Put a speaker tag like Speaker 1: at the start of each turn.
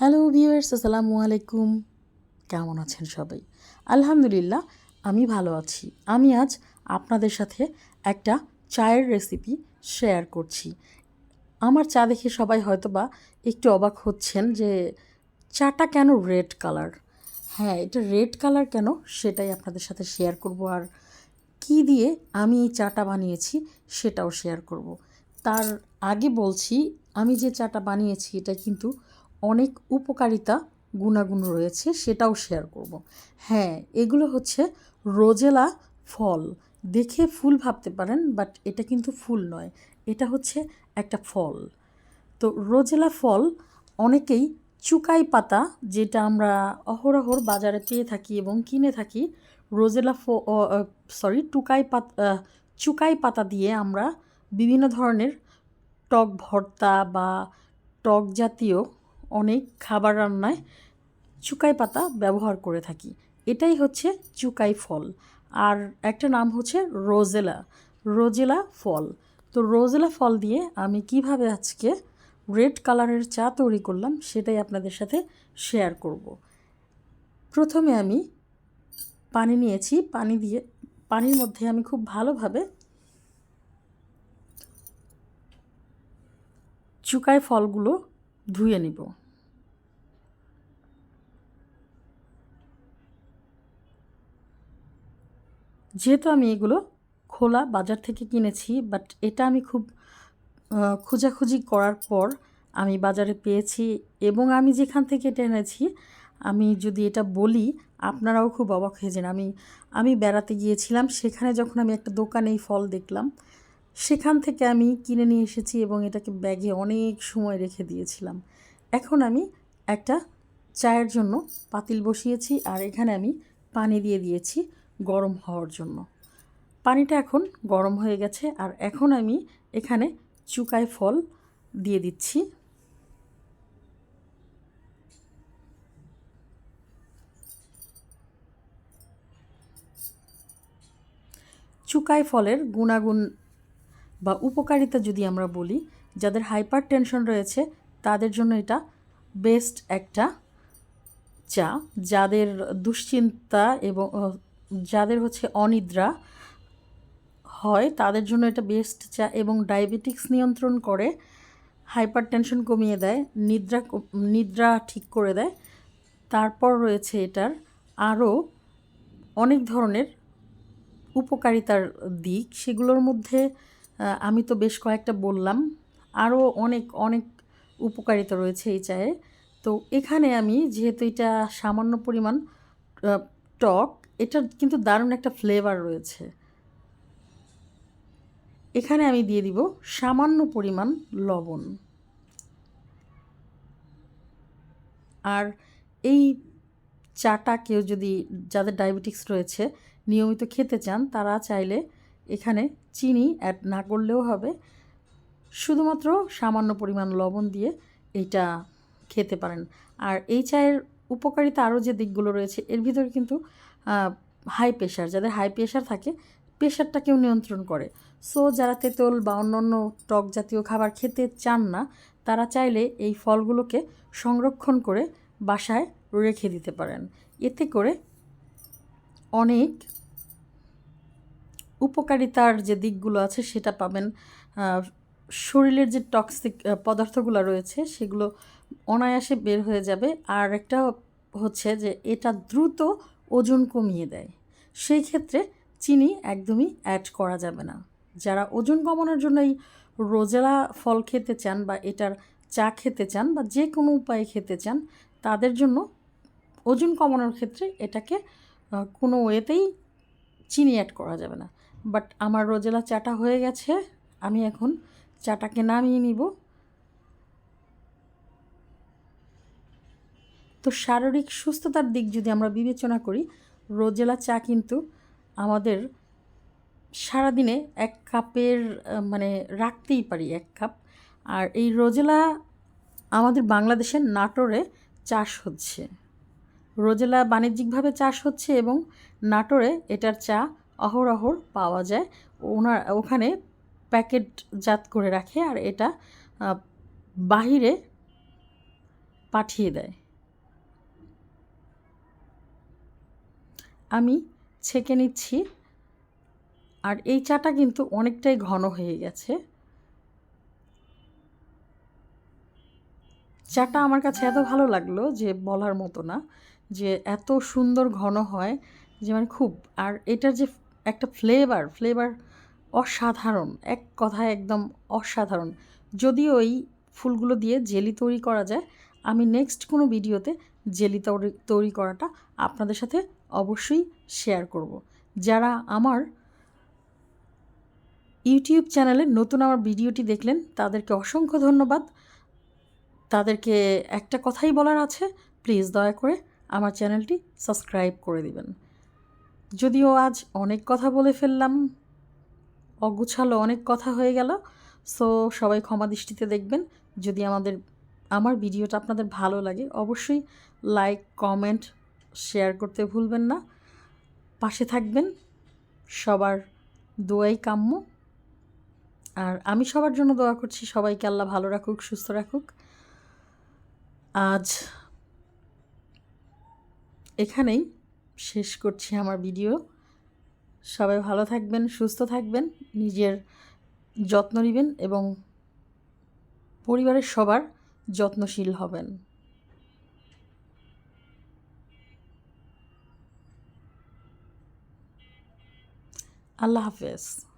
Speaker 1: Hello viewers আসসালামু আলাইকুম। কেমন আছেন সবাই? আলহামদুলিল্লাহ, আমি ভালো আছি। আমি আজ আপনাদের সাথে একটা চায়ের রেসিপি শেয়ার করছি। আমার চা দেখে সবাই হয়তো বা একটু অবাক হচ্ছেন যে চাটা কেন রেড কালার হ্যাঁ এটা রেড কালার কেন সেটাই আপনাদের সাথে শেয়ার করব। আর কি দিয়ে আমি এই চাটা বানিয়েছি সেটাও শেয়ার করব। তার আগে বলছি, আমি যে চাটা বানিয়েছি, এটা কিন্তু অনেক উপকারিতা, গুণাগুণ রয়েছে, সেটাও শেয়ার করব। হ্যাঁ এগুলো হচ্ছে রোজেলা ফল। দেখে ফুল ভাবতে পারেন বাট এটা কিন্তু ফুল নয়, এটা হচ্ছে একটা ফল। তো রোজেলা ফল অনেকেই চুকাই পাতা, যেটা আমরা অহরহর বাজারে পেয়ে থাকি এবং কিনে থাকি, রোজেলা ফ সরি টুকাই পাতা চুকাই পাতা দিয়ে আমরা বিভিন্ন ধরনের টক ভর্তা বা টক জাতীয় অনেক খাবার রান্নায় চুকাই পাতা ব্যবহার করে থাকি। এটাই হচ্ছে চুকাই ফল। আর একটা নাম হচ্ছে রোজেলা। রোজেলা ফল। তো রোজেলা ফল দিয়ে আমি কীভাবে আজকে রেড কালারের চা তৈরি করলাম সেটাই আপনাদের সাথে শেয়ার করব। প্রথমে আমি পানি নিয়েছি। পানি দিয়ে, পানির মধ্যে আমি খুব ভালোভাবে চুকাই ফলগুলো ধুয়ে নিব। যেহেতু আমি এগুলো খোলা বাজার থেকে কিনেছি বাট এটা আমি খুব খোঁজাখুঁজি করার পর আমি বাজারে পেয়েছি এবং আমি যেখান থেকে এটা এনেছি, আমি যদি এটা বলি, আপনারাও খুব অবাক হয়ে যান। আমি আমি বেড়াতে গিয়েছিলাম, সেখানে যখন আমি একটা দোকানে এই ফল দেখলাম সেখান থেকে আমি কিনে নিয়ে এসেছি এবং এটাকে ব্যাগে অনেক সময় রেখে দিয়েছিলাম। এখন আমি একটা চায়ের জন্য পাতিল বসিয়েছি আর এখানে আমি পানি দিয়ে দিয়েছি গরম হওয়ার জন্য। পানিটা এখন গরম হয়ে গেছে আর এখন আমি এখানে চুকাই ফল দিয়ে দিচ্ছি। চুকাই ফলের গুণাগুণ বা উপকারিতা যদি আমরা বলি, যাদের হাইপার টেনশন রয়েছে, তাদের জন্য এটা বেস্ট একটা চা। যাদের দুশ্চিন্তা এবং যাদের হচ্ছে অনিদ্রা হয়, তাদের জন্য এটা বেস্ট চা এবং ডায়াবেটিক্স নিয়ন্ত্রণ করে হাইপার টেনশন কমিয়ে দেয়, নিদ্রা নিদ্রা ঠিক করে দেয়। তারপর রয়েছে এটার আরও অনেক ধরনের উপকারিতার দিক। সেগুলোর মধ্যে আমি তো বেশ কয়েকটা বললাম। আরও অনেক অনেক উপকারিতা রয়েছে এই চায়ে। তো এখানে আমি যেহেতু এটা সামান্য পরিমাণ টক, এটার কিন্তু দারুণ একটা ফ্লেভার রয়েছে। এখানে আমি দিয়ে দিব সামান্য পরিমাণ লবণ। আর এই চাটা কেউ যদি, যাদের ডায়াবেটিক্স রয়েছে, নিয়মিত খেতে চান, তারা চাইলে এখানে চিনি অ্যাড না করলেও হবে। শুধুমাত্র সামান্য পরিমাণ লবণ দিয়ে এইটা খেতে পারেন। আর এই চায়ের উপকারিতা আরও যে দিকগুলো রয়েছে, এর ভিতরে কিন্তু হাই প্রেশার যাদের হাই প্রেশার থাকে প্রেশারটাকেও নিয়ন্ত্রণ করে। সো যারা তেঁতুল বা অন্যান্য টক জাতীয় খাবার খেতে চান না, তারা চাইলে এই ফলগুলোকে সংরক্ষণ করে বাসায় রেখে দিতে পারেন। এতে করে অনেক উপকারিতার যে দিকগুলো আছে সেটা পাবেন। শরীরের যে টক্সিক পদার্থগুলো রয়েছে সেগুলো অনায়াসে বের হয়ে যাবে। আর একটা হচ্ছে যে এটা দ্রুত ওজন কমিয়ে দেয়। সেই ক্ষেত্রে চিনি একদমই অ্যাড করা যাবে না। যারা ওজন কমানোর জন্য এই রোজেলা ফল খেতে চান বা এটার চা খেতে চান বা যে কোনো উপায়ে খেতে চান, তাদের জন্য ওজন কমানোর ক্ষেত্রে এটাকে কোনো ওয়েতেই চিনি অ্যাড করা যাবে না। বাট আমার রোজেলা চাটা হয়ে গেছে, আমি এখন চাটাকে নামিয়ে নিব। তো শারীরিক সুস্থতার দিক যদি আমরা বিবেচনা করি, রোজেলা চা কিন্তু আমাদের সারাদিনে এক কাপের মানে রাখতেই পারি এক কাপ। আর এই রোজেলা আমাদের বাংলাদেশের নাটোরে চাষ হচ্ছে। রোজেলা বাণিজ্যিকভাবে চাষ হচ্ছে এবং নাটোরে এটার চা অহরহর পাওয়া যায়। ওনার, ওখানে প্যাকেটজাত করে রাখে আর এটা বাহিরে পাঠিয়ে দেয়। আমি ছেঁকে নিচ্ছি আর এই চাটা কিন্তু অনেকটাই ঘন হয়ে গেছে। চাটা আমার কাছে এত ভালো লাগল যে বলার মতো না, যে এত সুন্দর ঘন হয়, যে মানে খুব, আর এটার যে একটা ফ্লেভার ফ্লেভার অসাধারণ, এক কথায় একদম অসাধারণ। যদিও ওই ফুলগুলো দিয়ে জেলি তৈরি করা যায়, আমি নেক্সট কোনো ভিডিওতে জেলি তৈরি তৈরি করাটা আপনাদের সাথে অবশ্যই শেয়ার করব। যারা আমার ইউটিউব চ্যানেলে নতুন আমার ভিডিওটি দেখলেন, তাদেরকে অসংখ্য ধন্যবাদ। তাদেরকে একটা কথাই বলার আছে প্লিজ দয়া করে আমার চ্যানেলটি সাবস্ক্রাইব করে দিবেন। যদিও আজ অনেক কথা বলে ফেললাম, অগুছালো অনেক কথা হয়ে গেল সো সবাই ক্ষমা দৃষ্টিতে দেখবেন। যদি আমাদের, আমার ভিডিওটা আপনাদের ভালো লাগে, অবশ্যই লাইক কমেন্ট শেয়ার করতে ভুলবেন না। পাশে থাকবেন, সবার দোয়াই কাম্য। আর আমি সবার জন্য দোয়া করছি, সবাইকে আল্লাহ ভালো রাখুক, সুস্থ রাখুক। আজ এখানেই শেষ করছি আমার ভিডিও। সবাই ভালো থাকবেন, সুস্থ থাকবেন, নিজের যত্ন নেবেন এবং পরিবারের সবার যত্নশীল হবেন। আল্লাহ হাফেজ।